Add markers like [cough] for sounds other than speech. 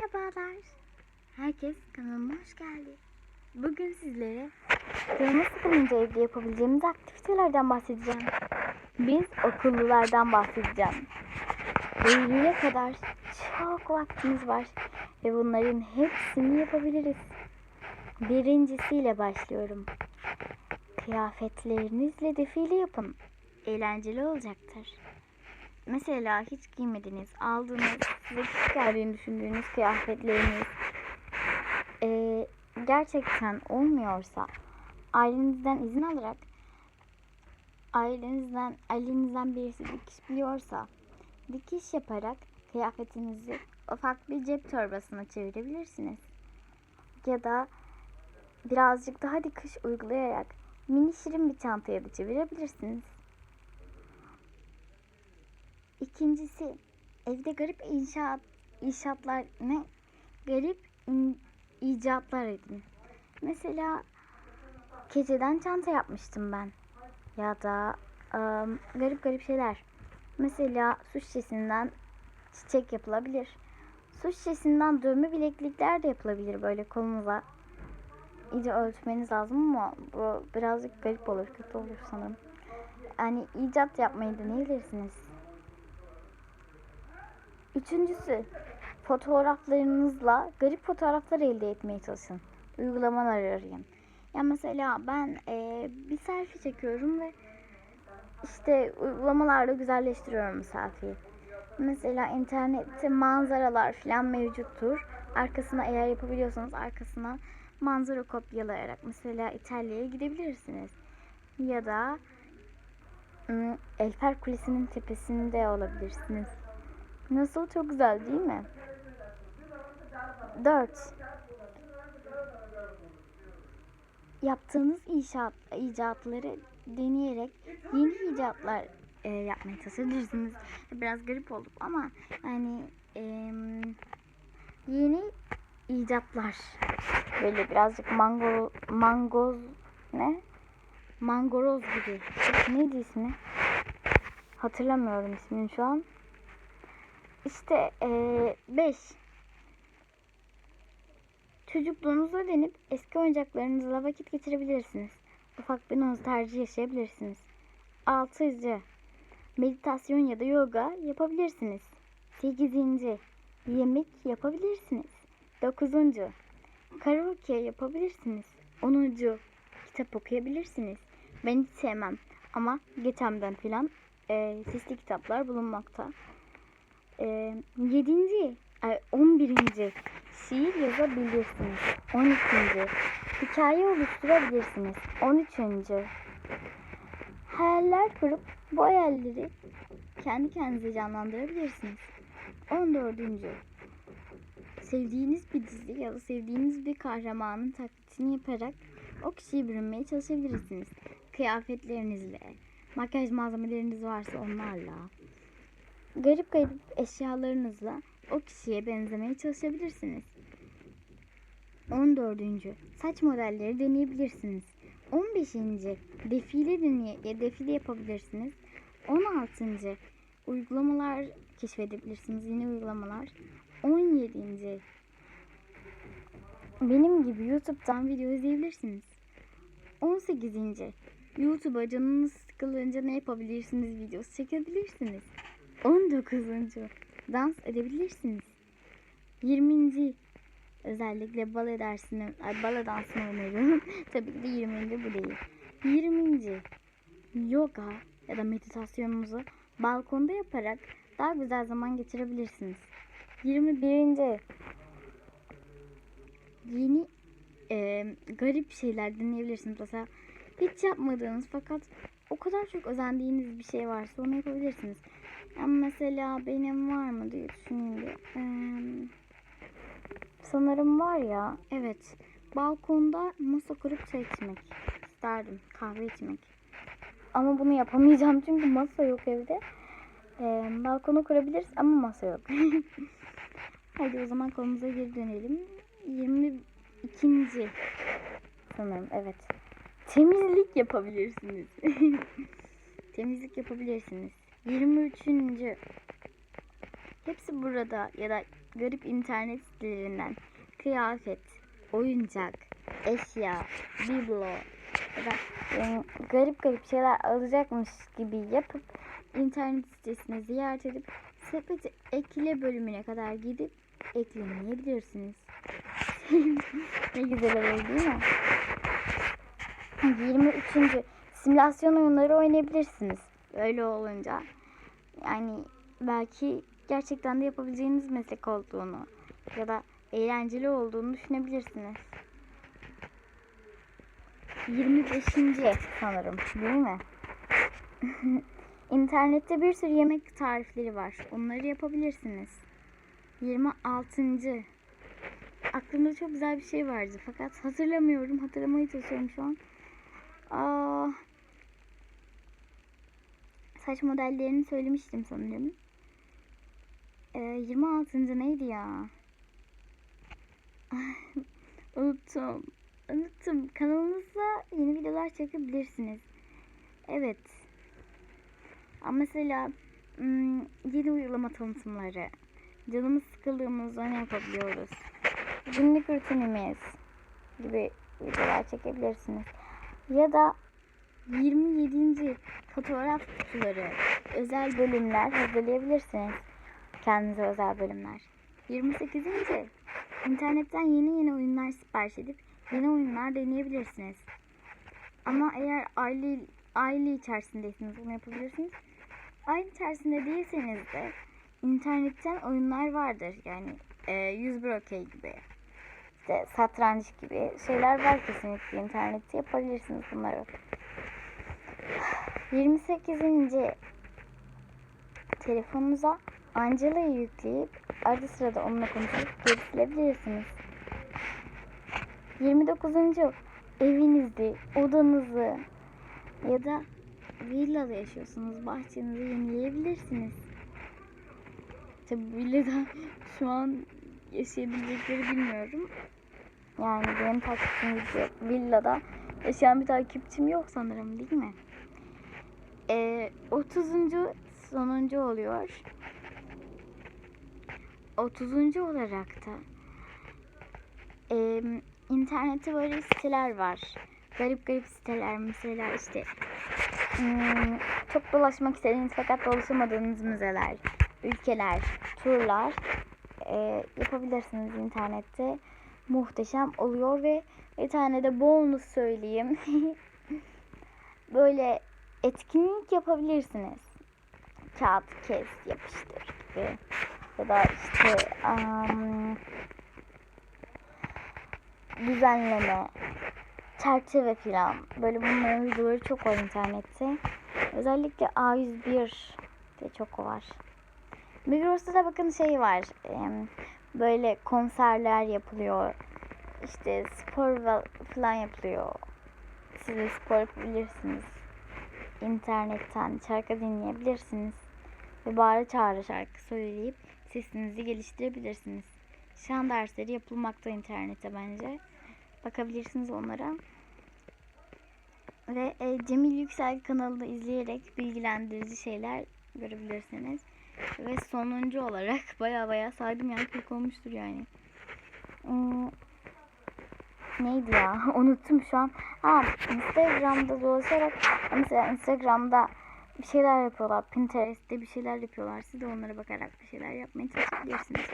Merhabalar. Herkes kanalıma hoş geldi. Bugün sizlere canımız sıkılınca evde yapabileceğimiz aktivitelerden bahsedeceğim. Biz okullulardan bahsedeceğim. Eylül'e kadar çok vaktimiz var ve bunların hepsini yapabiliriz. Birincisiyle başlıyorum. Kıyafetlerinizle defile yapın. Eğlenceli olacaktır. Mesela hiç giymediğiniz, aldığınız, size küçük geldiğini düşündüğünüz kıyafetleriniz eee, gerçekten olmuyorsa ailenizden izin alarak ailenizden ailenizden birisi dikiş biliyorsa dikiş yaparak kıyafetinizi ufak bir cep torbasına çevirebilirsiniz. Ya da birazcık daha dikiş uygulayarak mini şirin bir çantaya da çevirebilirsiniz. İkincisi evde garip inşaat inşaatlar ne garip in- icatlar edin. Mesela keçeden çanta yapmıştım ben. Ya da ım, garip garip şeyler. Mesela su şişesinden çiçek yapılabilir. Su şişesinden dövme bileklikler de yapılabilir böyle kolunuza. İyice ölçmeniz lazım ama bu birazcık garip olur, kötü olur sanırım. Yani icat yapmayı deneyebilirsiniz. Üçüncüsü, fotoğraflarınızla garip fotoğraflar elde etmeye çalışın. Uygulamalar arayın. Ya mesela ben eee, bir selfie çekiyorum ve işte uygulamalarla güzelleştiriyorum selfie'yi. Mesela internette manzaralar falan mevcuttur. Arkasına eğer yapabiliyorsanız arkasına manzara kopyalayarak mesela İtalya'ya gidebilirsiniz. Ya da ım, Eiffel Kulesi'nin tepesinde olabilirsiniz. Nasıl çok güzel değil mi? 4. Yaptığınız inşaat icatları deneyerek yeni icatlar e, yapmaya çalışabilirsiniz. Biraz garip olduk ama yani em, yeni icatlar böyle birazcık mango mangoz ne? Mangoroz gibi. Neydi ismi? Hatırlamıyorum ismini şu an. İşte 5. Çocukluğunuza dönüp eski oyuncaklarınızla vakit geçirebilirsiniz. Ufak bir nostalji yaşayabilirsiniz. 6. Meditasyon ya da yoga yapabilirsiniz. 8. Yemek yapabilirsiniz. 9. Karaoke yapabilirsiniz. 10. Kitap okuyabilirsiniz. Ben hiç sevmem ama geçemden filan e, sesli kitaplar bulunmakta. Yedinci, ay, on birinci şiir yazabilirsiniz. On ikinci, hikaye oluşturabilirsiniz. On üçüncü, hayaller kurup bu hayalleri kendi kendinize canlandırabilirsiniz. On dördüncü, sevdiğiniz bir dizi ya da sevdiğiniz bir kahramanın taklitini yaparak o kişiye bürünmeye çalışabilirsiniz. Kıyafetlerinizle, makyaj malzemeleriniz varsa onlarla, garip garip eşyalarınızla o kişiye benzemeye çalışabilirsiniz. 14. Saç modelleri deneyebilirsiniz. 15. Defile deneye ya defile yapabilirsiniz. 16. Uygulamalar keşfedebilirsiniz. Yeni uygulamalar. 17. Benim gibi YouTube'dan video izleyebilirsiniz. 18. YouTube'a canınız sıkılınca ne yapabilirsiniz videosu çekebilirsiniz. 19. Dans edebilirsiniz. 20. Özellikle bale dersini, ay bale dansını öneriyorum. [laughs] Tabii ki de 20. bu değil. 20. Yoga ya da meditasyonunuzu balkonda yaparak daha güzel zaman geçirebilirsiniz. 21. Yeni e, garip şeyler deneyebilirsiniz. Mesela hiç yapmadığınız fakat o kadar çok özendiğiniz bir şey varsa onu yapabilirsiniz. Yani mesela benim var mı diye düşüneyim bir. Ee, sanırım var ya. Evet. Balkonda masa kurup çay içmek isterdim. Kahve içmek. Ama bunu yapamayacağım çünkü masa yok evde. Ee, balkona kurabiliriz ama masa yok. [laughs] Hadi o zaman konumuza geri dönelim. 22. sanırım evet. Temizlik yapabilirsiniz. [laughs] Temizlik yapabilirsiniz. 23. Hepsi burada ya da garip internet sitelerinden kıyafet, oyuncak, eşya, biblo ya da yani garip garip şeyler alacakmış gibi yapıp internet sitesine ziyaret edip sepeti ekle bölümüne kadar gidip eklemeyebilirsiniz. [laughs] ne güzel olur değil mi? 23. simülasyon oyunları oynayabilirsiniz. Öyle olunca yani belki gerçekten de yapabileceğiniz meslek olduğunu ya da eğlenceli olduğunu düşünebilirsiniz. 25. sanırım değil mi? [laughs] İnternette bir sürü yemek tarifleri var. Onları yapabilirsiniz. 26. Aklımda çok güzel bir şey vardı fakat hatırlamıyorum. Hatırlamaya çalışıyorum şu an. Aa, saç modellerini söylemiştim sanırım. Ee, 26. neydi ya? [laughs] Unuttum. Unuttum. Kanalınızda yeni videolar çekebilirsiniz. Evet. Ama mesela hmm, yeni uygulama tanıtımları. Canımız sıkıldığımızda ne yapabiliyoruz? Günlük rutinimiz gibi videolar çekebilirsiniz. Ya da 27. fotoğraf kutuları, özel bölümler hazırlayabilirsiniz. Kendinize özel bölümler. 28. internetten yeni yeni oyunlar sipariş edip yeni oyunlar deneyebilirsiniz. Ama eğer aile aile içerisindeyseniz bunu yapabilirsiniz. Aile içerisinde değilseniz de internetten oyunlar vardır. Yani e, 101 okey gibi. İşte satranç gibi şeyler var kesinlikle internette yapabilirsiniz bunları. 28. telefonunuza Angela'yı yükleyip arada sırada onunla konuşup geri silebilirsiniz. 29. evinizi, odanızı ya da villada yaşıyorsunuz. Bahçenizi yenileyebilirsiniz. Tabi villada şu an yaşayabilecekleri bilmiyorum. Yani benim takipçim yok. Villada yaşayan bir takipçim yok sanırım değil mi? Ee, 30. sonuncu oluyor. 30. olarak da e, internette böyle siteler var. Garip garip siteler mesela işte hmm, çok dolaşmak istediğiniz fakat dolaşamadığınız müzeler, ülkeler, turlar e, yapabilirsiniz internette. Muhteşem oluyor ve bir tane de bonus söyleyeyim. [laughs] böyle etkinlik yapabilirsiniz. Kağıt kes yapıştır gibi. Ya da işte um, düzenleme, çerçeve filan. Böyle bunların videoları çok var internette. Özellikle A101 de çok var. Migros'ta da bakın şey var. Böyle konserler yapılıyor. İşte spor falan yapılıyor. Siz de spor yapabilirsiniz. İnternetten şarkı dinleyebilirsiniz. Ve bağıra çağrı şarkı söyleyip sesinizi geliştirebilirsiniz. Şan dersleri yapılmakta internette bence. Bakabilirsiniz onlara. Ve e, Cemil Yüksel kanalını izleyerek bilgilendirici şeyler görebilirsiniz. Ve sonuncu olarak [laughs] baya baya saydım yani 40 olmuştur yani. Hmm, neydi ya? [laughs] Unuttum şu an. Ha Instagram'da dolaşarak mesela Instagram'da bir şeyler yapıyorlar. Pinterest'te bir şeyler yapıyorlar. Siz de onlara bakarak bir şeyler yapmaya çalışabilirsiniz.